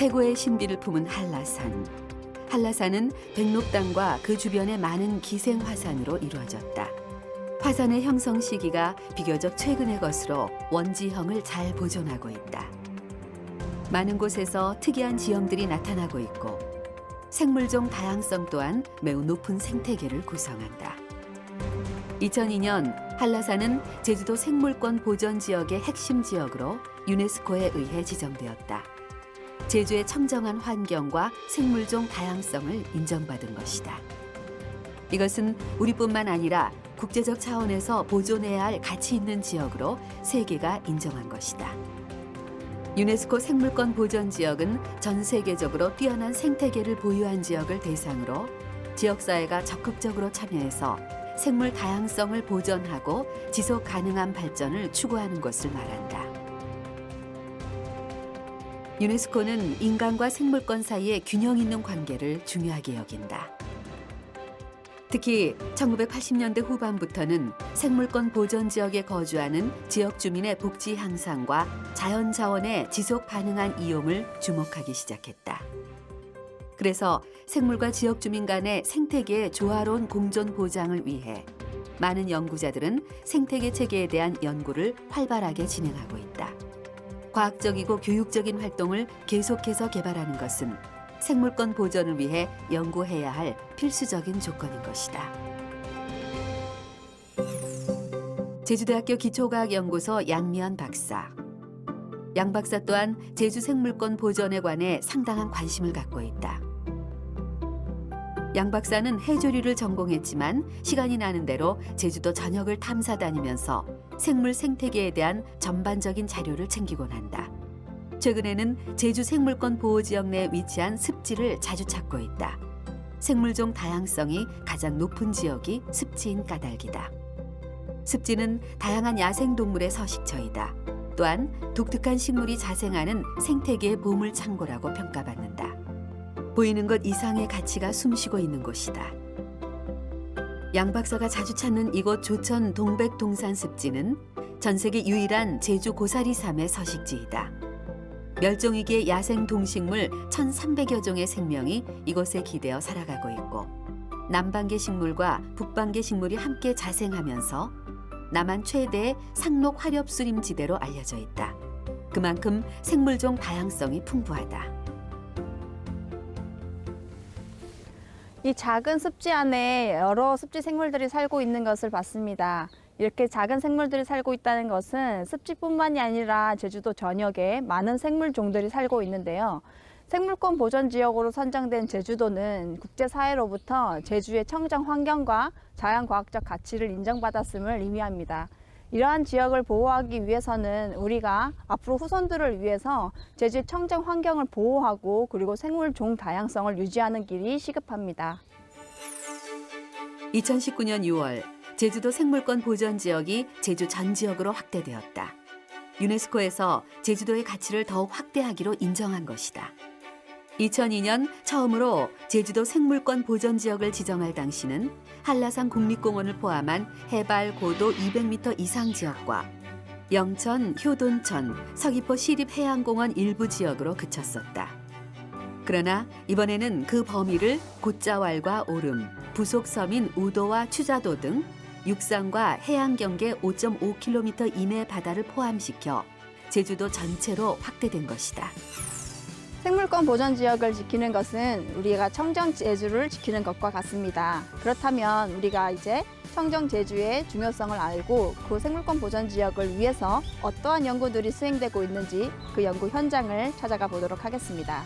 태고의 신비를 품은 한라산. 한라산은 백록당과 그 주변의 많은 기생 화산으로 이루어졌다. 화산의 형성 시기가 비교적 최근의 것으로 원지형을 잘 보존하고 있다. 많은 곳에서 특이한 지형들이 나타나고 있고 생물종 다양성 또한 매우 높은 생태계를 구성한다. 2002년 한라산은 제주도 생물권 보전 지역의 핵심 지역으로 유네스코에 의해 지정되었다. 제주의 청정한 환경과 생물종 다양성을 인정받은 것이다. 이것은 우리뿐만 아니라 국제적 차원에서 보존해야 할 가치 있는 지역으로 세계가 인정한 것이다. 유네스코 생물권 보전 지역은 전 세계적으로 뛰어난 생태계를 보유한 지역을 대상으로 지역사회가 적극적으로 참여해서 생물 다양성을 보존하고 지속 가능한 발전을 추구하는 것을 말한다. 유네스코는 인간과 생물권 사이의 균형 있는 관계를 중요하게 여긴다. 특히 1980년대 후반부터는 생물권 보전 지역에 거주하는 지역 주민의 복지 향상과 자연 자원의 지속 가능한 이용을 주목하기 시작했다. 그래서 생물과 지역 주민 간의 생태계의 조화로운 공존 보장을 위해 많은 연구자들은 생태계 체계에 대한 연구를 활발하게 진행하고 있다. 과학적이고 교육적인 활동을 계속해서 개발하는 것은 생물권 보존을 위해 연구해야 할 필수적인 조건인 것이다. 제주대학교 기초과학연구소 양미연 박사. 양 박사 또한 제주 생물권 보존에 관해 상당한 관심을 갖고 있다. 양 박사는 해조류를 전공했지만 시간이 나는 대로 제주도 전역을 탐사 다니면서 생물 생태계에 대한 전반적인 자료를 챙기곤 한다. 최근에는 제주 생물권 보호 지역 내에 위치한 습지를 자주 찾고 있다. 생물종 다양성이 가장 높은 지역이 습지인 까닭이다. 습지는 다양한 야생 동물의 서식처이다. 또한 독특한 식물이 자생하는 생태계의 보물 창고라고 평가받는다. 보이는 것 이상의 가치가 숨쉬고 있는 곳이다. 양 박사가 자주 찾는 이곳 조천 동백 동산 습지는 전 세계 유일한 제주 고사리 섬의 서식지이다. 멸종위기의 야생 동식물 1,300여 종의 생명이 이곳에 기대어 살아가고 있고 남반계 식물과 북반계 식물이 함께 자생하면서 남한 최대의 상록 화렵 수림 지대로 알려져 있다. 그만큼 생물종 다양성이 풍부하다. 이 작은 습지 안에 여러 습지 생물들이 살고 있는 것을 봤습니다. 이렇게 작은 생물들이 살고 있다는 것은 습지뿐만이 아니라 제주도 전역에 많은 생물 종들이 살고 있는데요. 생물권 보전 지역으로 선정된 제주도는 국제사회로부터 제주의 청정 환경과 자연과학적 가치를 인정받았음을 의미합니다. 이러한 지역을 보호하기 위해서는 우리가 앞으로 후손들을 위해서 제주의 청정 환경을 보호하고 그리고 생물 종 다양성을 유지하는 길이 시급합니다. 2019년 6월 제주도 생물권 보전 지역이 제주 전 지역으로 확대되었다. 유네스코에서 제주도의 가치를 더욱 확대하기로 인정한 것이다. 2002년 처음으로 제주도 생물권 보전 지역을 지정할 당시는 한라산 국립공원을 포함한 해발 고도 200m 이상 지역과 영천, 효돈천, 서귀포 시립해양공원 일부 지역으로 그쳤었다. 그러나 이번에는 그 범위를 곶자왈과 오름, 부속섬인 우도와 추자도 등 육상과 해양 경계 5.5km 이내 바다를 포함시켜 제주도 전체로 확대된 것이다. 생물권 보전 지역을 지키는 것은 우리가 청정 제주를 지키는 것과 같습니다. 그렇다면 우리가 이제 청정 제주의 중요성을 알고 그 생물권 보전 지역을 위해서 어떠한 연구들이 수행되고 있는지 그 연구 현장을 찾아가 보도록 하겠습니다.